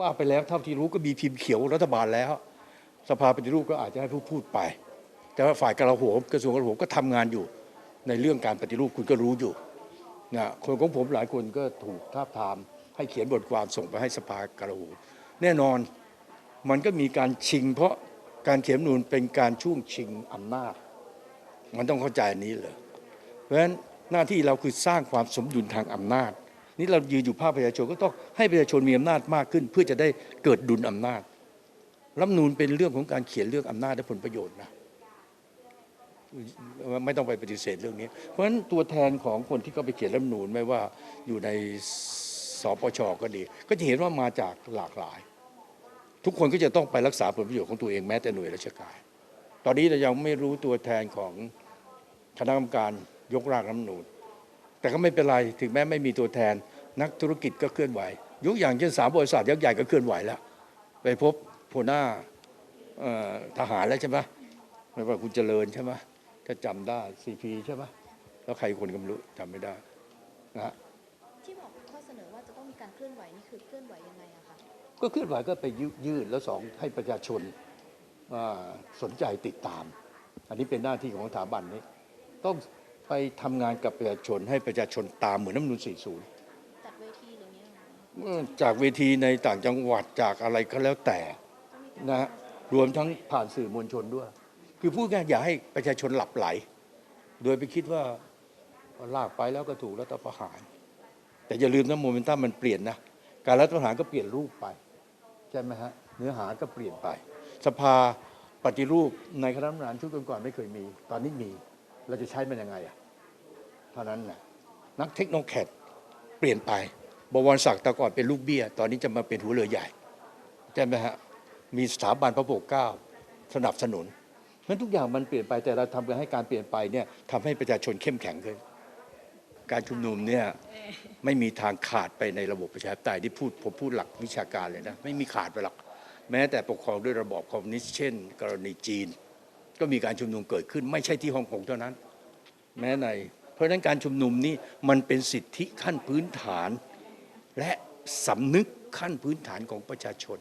ว่าไปแล้วเท่าที่รู้ก็มีพิมพ์เขียวรัฐบาลแล้ว สภาปฏิรูปก็อาจจะให้ผู้พูดไป แต่ว่าฝ่ายกลาโหมกระทรวงกลาโหมก็ทำงานอยู่ในเรื่องการปฏิรูปคุณก็รู้อยู่นะคนของผมหลายคนก็ถูกท้าทาม ให้เขียนบทความส่งไปให้สภากลาโหมแน่นอนมันก็มีการชิง เพราะการเขียนนูนเป็นการช่วงชิงอำนาจ มันต้องเข้าใจนนี้เลยเพราะฉะนั้นหน้าที่เราคือสร้างความสมดุลทางอำนาจ นี่เรายืนอยู่ภาคประชาชนก็ต้องให้ประชาชนมีอำนาจมากขึ้น เพื่อจะได้เกิดดุลอำนาจรัฐนูนเป็นเรื่องของการเขียนเรื่องอำนาจและผลประโยชน์นะไม่ต้องไปปฏิเสธเรื่องนี้ เพราะฉะนั้นตัวแทนของคนที่เขาไปเขียนรัฐนูนไม่ว่าอยู่ในสปชก็ดี ก็จะเห็นว่ามาจากหลากหลาย ทุกคนก็จะต้องไปรักษาผลประโยชน์ของตัวเองแม้แต่หน่วยราชการ ตอนนี้เรายังไม่รู้ตัวแทนของคณะกรรมการยกร่างรัฐนูญ แต่ก็ไม่เป็นไรถึงแม้ไม่มีตัวแทน นักธุรกิจก็เคลื่อนไหวยกอย่างเช่นสามบริษัทยักษ์ใหญ่ก็เคลื่อนไหวแล้ว ไปพบหัวหน้าเอ่อทหารแล้วใช่ไหมไม่ว่าคุณเจริญใช่ไหมถ้าจำได้ซีพีใช่ไหมแล้วใครคนก็ไม่รู้จำไม่ได้นะฮะที่บอกข้อเสนอว่าจะต้องมีการเคลื่อนไหวนี่คือเคลื่อนไหวยังไงอะคะก็เคลื่อนไหวก็ไปยืยืดแล้วสองให้ประชาชนอ่าสนใจติดตาม อันนี้เป็นหน้าที่ของสถาบันนี้ต้อง ไปทำงานกับประชาชนให้ประชาชนตามเหมือนน้ำนูน40จัดเวทีหรือเงี้ยเหรอเมื่อจากเวทีในต่างจังหวัดจากอะไรก็แล้วแต่ต้องมีการนะฮะรวมทั้งผ่านสื่อมวลชนด้วย คือพูดง่ายๆอย่าให้ประชาชนหลับไหล โดยไปคิดว่าลากไปแล้วก็ถูกรัฐประหาร แต่อย่าลืมนะโมเมนตัมมันเปลี่ยนนะ การรัฐประหารก็เปลี่ยนรูปไป ใช่ไหมฮะ เนื้อหาก็เปลี่ยนไป สภาปฏิรูปในคณะรัฐประหารชุดก่อนๆไม่เคยมี ตอนนี้มี เราจะใช้มันยังไงอะเท่านั้นนะนักเทคโนแคดเปลี่ยนไปบวรศักดิ์แต่ก่อนเป็นลูกเบี้ย ตอนนี้จะมาเป็นหัวเรือใหญ่ใช่ไหมฮะมีสถาบันพระปกเก้าสนับสนุนเพราะฉะนั้นทุกอย่างมันเปลี่ยนไปแต่เราทำกันให้การเปลี่ยนไปเนี่ยทำให้ประชาชนเข้มแข็งขึ้น การชุมนุมเนี่ยไม่มีทางขาดไปในระบบประชาธิปไตยที่พูดผมพูดหลักวิชาการเลยนะไม่มีขาดไปหรอกแม้แต่ปกครองด้วยระบอบคอมมิวนิสต์เช่น กรณีจีน ก็มีการชุมนุมเกิดขึ้น ไม่ใช่ที่ฮ่องกงเท่านั้น แม้ใน เพราะฉะนั้นการชุมนุมนี่มันเป็นสิทธิขั้นพื้นฐาน และสำนึกขั้นพื้นฐานของประชาชน